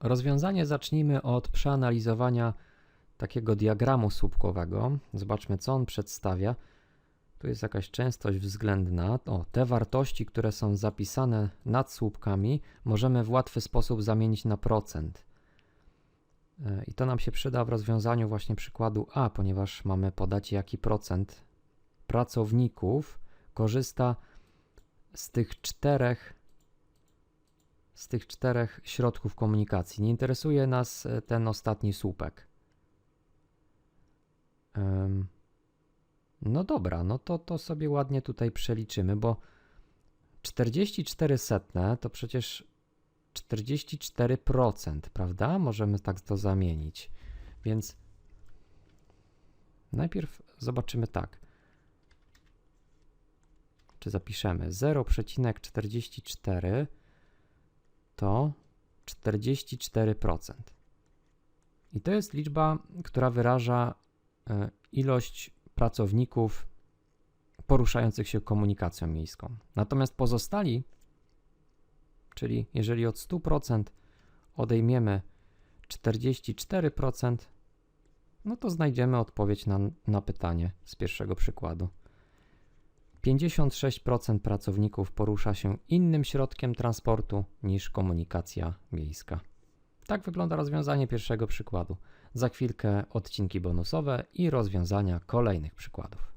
Rozwiązanie zacznijmy od przeanalizowania takiego diagramu słupkowego. Zobaczmy, co on przedstawia. Tu jest jakaś częstość względna. O, te wartości, które są zapisane nad słupkami, możemy w łatwy sposób zamienić na procent. E, I to nam się przyda w rozwiązaniu właśnie przykładu A, ponieważ mamy podać, jaki procent pracowników korzysta z tych czterech z tych czterech środków komunikacji. Nie interesuje nas e, ten ostatni słupek. No dobra, no to, to sobie ładnie tutaj przeliczymy, bo 44 setne to przecież 44%, prawda? Możemy tak to zamienić. Więc najpierw zobaczymy tak. Czy zapiszemy 0,44 to 44%. I to jest liczba, która wyraża e, ilość pracowników poruszających się komunikacją miejską. Natomiast pozostali, czyli jeżeli od 100% odejmiemy 44%, no to znajdziemy odpowiedź na, na pytanie z pierwszego przykładu. 56% pracowników porusza się innym środkiem transportu niż komunikacja miejska. Tak wygląda rozwiązanie pierwszego przykładu. Za chwilkę odcinki bonusowe i rozwiązania kolejnych przykładów.